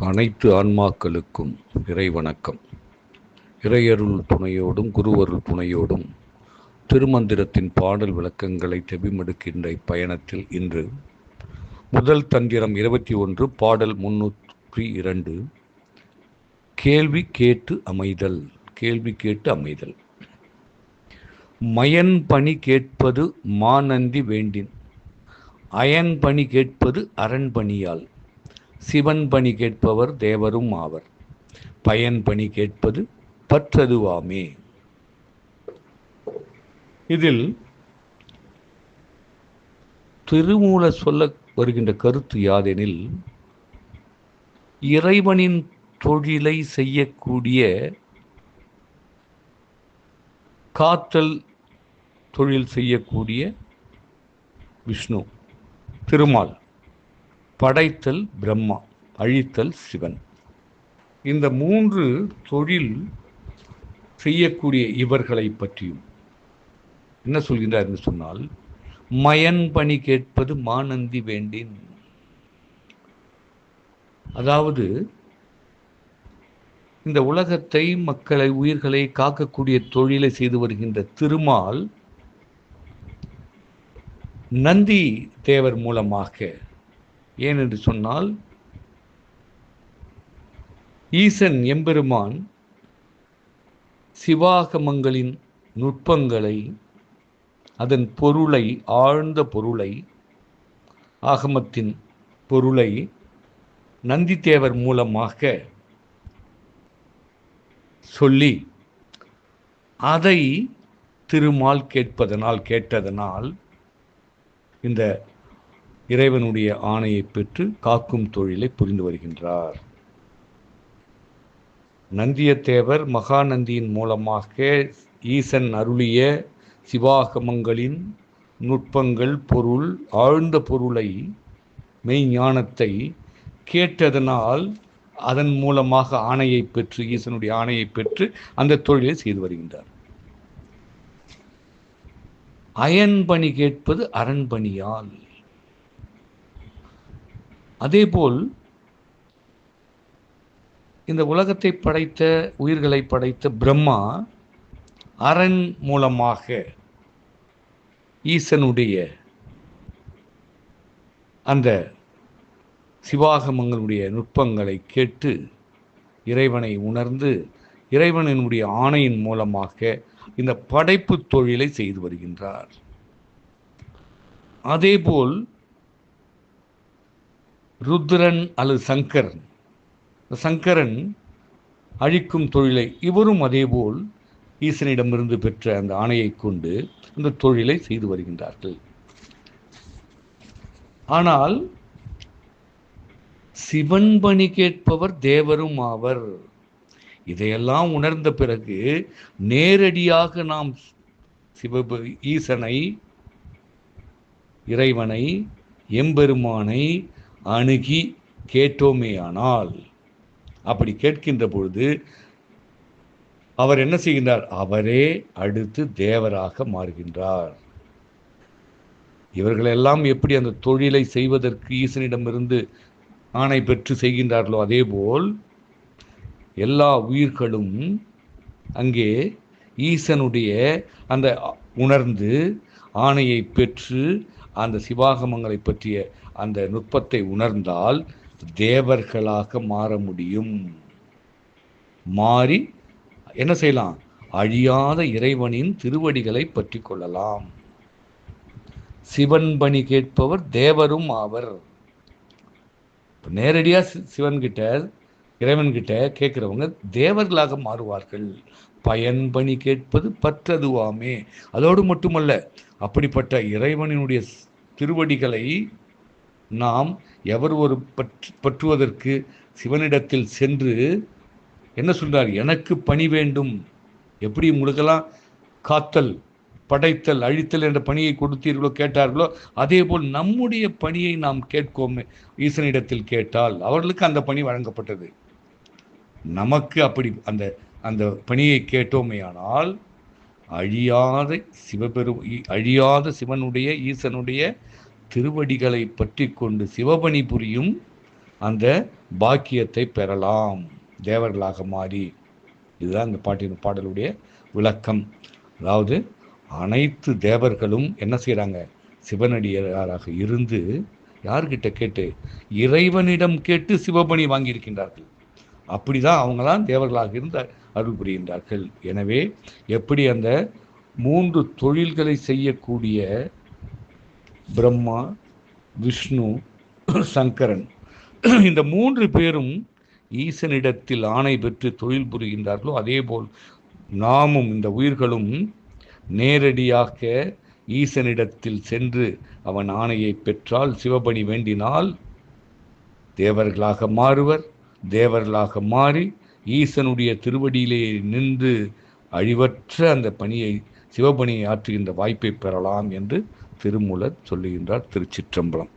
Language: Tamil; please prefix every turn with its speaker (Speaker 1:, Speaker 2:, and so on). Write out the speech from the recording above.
Speaker 1: அனைத்து ஆன்மாக்களுக்கும் இறை வணக்கம் இறையருள் துணையோடும் குருவருள் துணையோடும் திருமந்திரத்தின் பாடல் விளக்கங்களை தெபிமெடுக்கின்ற இப்பயணத்தில் இன்று முதல் தந்திரம் இருபத்தி ஒன்று பாடல் முன்னூற்றி இரண்டு. கேள்வி கேட்டு அமைதல் கேள்வி கேட்டு அமைதல். மயன் பணி கேட்பது மாநந்தி வேண்டின் அயன் பணி கேட்பது அரண்பணியால் சிவன் பணி கேட்பவர் தேவரும் ஆவர். பயன் பணி கேட்பது பற்றதுவாமே. இதில் திருமூல சொல்ல வருகின்ற கருத்து யாதெனில் இறைவனின் தொழிலை செய்யக்கூடிய காத்தல் தொழில் செய்யக்கூடிய விஷ்ணு. திருமால். படைத்தல் பிரம்மா அழித்தல் சிவன். இந்த மூன்று தொழில் செய்யக்கூடிய இவர்களை பற்றியும் என்ன சொல்கின்றார் என்று சொன்னால் மயன் பணி கேட்பது மானந்தி வேண்டின். அதாவது இந்த உலகத்தை மக்களை உயிர்களை காக்கக்கூடிய தொழிலை செய்து வருகின்ற திருமால் நந்தி தேவர் மூலமாக ஏனென்று சொன்னால் ஈசன் எம்பெருமான் சிவாகமங்களின் நுட்பங்களை அதன் பொருளை ஆழ்ந்த பொருளை ஆகமத்தின் பொருளை நந்தித்தேவர் மூலமாக சொல்லி அதை திருமால் கேட்பதனால் கேட்டதனால் இந்த இறைவனுடைய ஆணையை பெற்று காக்கும் தொழிலை புரிந்து வருகின்றார். நந்தியத்தேவர் மகாநந்தியின் மூலமாக ஈசன் அருளிய சிவாகமங்களின் நுட்பங்கள் பொருள் ஆழ்ந்த பொருளை மெய்ஞானத்தை கேட்டதனால் அதன் மூலமாக ஆணையை பெற்று ஈசனுடைய ஆணையை பெற்று அந்த தொழிலை செய்து வருகின்றார். அயன்பணி கேட்பது அரண்பணியால் அதேபோல் இந்த உலகத்தை படைத்த உயிர்களை படைத்த பிரம்மா அரண் மூலமாக ஈசனுடைய அந்த சிவாகமங்களுடைய நுட்பங்களை கேட்டு இறைவனை உணர்ந்து இறைவனினுடைய ஆணையின் மூலமாக இந்த படைப்பு தொழிலை செய்து வருகின்றார். அதேபோல் ருத்ரன் அல்லது சங்கரன். சங்கரன் அழிக்கும் தொழிலை இவரும் அதேபோல் ஈசனிடமிருந்து பெற்ற அந்த ஆணையை கொண்டு அந்த தொழிலை செய்து வருகின்றார்கள். ஆனால் சிவன் பணி கேட்பவர் தேவரும் ஆவர். இதையெல்லாம் உணர்ந்த பிறகு நேரடியாக நாம் சிவ ஈசனை இறைவனை எம்பெருமானை அணுகி கேட்டோமேயானால். அப்படி கேட்கின்ற பொழுது அவர் என்ன செய்கின்றார்? அவரே அடுத்து தேவராக மாறுகின்றார். இவர்களெல்லாம் எப்படி அந்த தொழிலை செய்வதற்கு ஈசனிடமிருந்து ஆணை பெற்று செய்கின்றார்களோ அதேபோல் எல்லா உயிர்களும் அங்கே ஈசனுடைய அந்த உணர்ந்து ஆணையை பெற்று அந்த சிவாகமங்களை பற்றிய அந்த நுட்பத்தை உணர்ந்தால் தேவர்களாக மாற முடியும். மாறி என்ன செய்யலாம்? அழியாத இறைவனின் திருவடிகளை பற்றி கொள்ளலாம். சிவன் பணி கேட்பவர் தேவரும் ஆவர். நேரடியாக சிவன்கிட்ட இறைவன்கிட்ட கேட்குறவங்க தேவர்களாக மாறுவார்கள். பயன் பணி கேட்பது பற்றதுவாமே. அதோடு மட்டுமல்ல அப்படிப்பட்ட இறைவனினுடைய திருவடிகளை நாம் எவர் ஒரு பற்று பற்றுவதற்கு சிவனிடத்தில் சென்று என்ன சொல்றார்? எனக்கு பணி வேண்டும். எப்படி உங்களுக்கெல்லாம் காத்தல் படைத்தல் அழித்தல் என்ற பணியை கொடுத்தீர்களோ கேட்டார்களோ அதே போல் நம்முடைய பணியை நாம் கேட்கோமே. ஈசனிடத்தில் கேட்டால் அவர்களுக்கு அந்த பணி வழங்கப்பட்டது. நமக்கு அப்படி அந்த அந்த பணியை கேட்டோமேயானால் அழியாத சிவபெரு அழியாத சிவனுடைய ஈசனுடைய திருவடிகளை பற்றி கொண்டு சிவபணி புரியும் அந்த பாக்கியத்தை பெறலாம். தேவர்களாக மாறி. இதுதான் இந்த பாட்டின் பாடலுடைய விளக்கம். அதாவது அனைத்து தேவர்களும் என்ன செய்கிறாங்க சிவனடியாராக இருந்து யார்கிட்ட கேட்டு இறைவனிடம் கேட்டு சிவபணி வாங்கியிருக்கின்றார்கள். அப்படிதான் அவங்களாம் தேவர்களாக இருந்து அருள் புரிகின்றார்கள். எனவே எப்படி அந்த மூன்று தொழில்களை செய்யக்கூடிய பிரம்மா விஷ்ணு சங்கரன் இந்த மூன்று பேரும் ஈசனிடத்தில் ஆணை பெற்று தொழில் புரிகின்றார்களோ அதேபோல் நாமும் இந்த உயிர்களும் நேரடியாக ஈசனிடத்தில் சென்று அவன் ஆணையை பெற்றால் சிவபணி வேண்டினால் தேவர்களாக மாறுவர். தேவர்களாக மாறி ஈசனுடைய திருவடியிலே நின்று அழிவற்ற அந்த பணியை சிவபணியை ஆற்றுகின்ற வாய்ப்பை பெறலாம் என்று திருமூலர் சொல்லுகின்றார் திருச்சிற்றம்பலம்.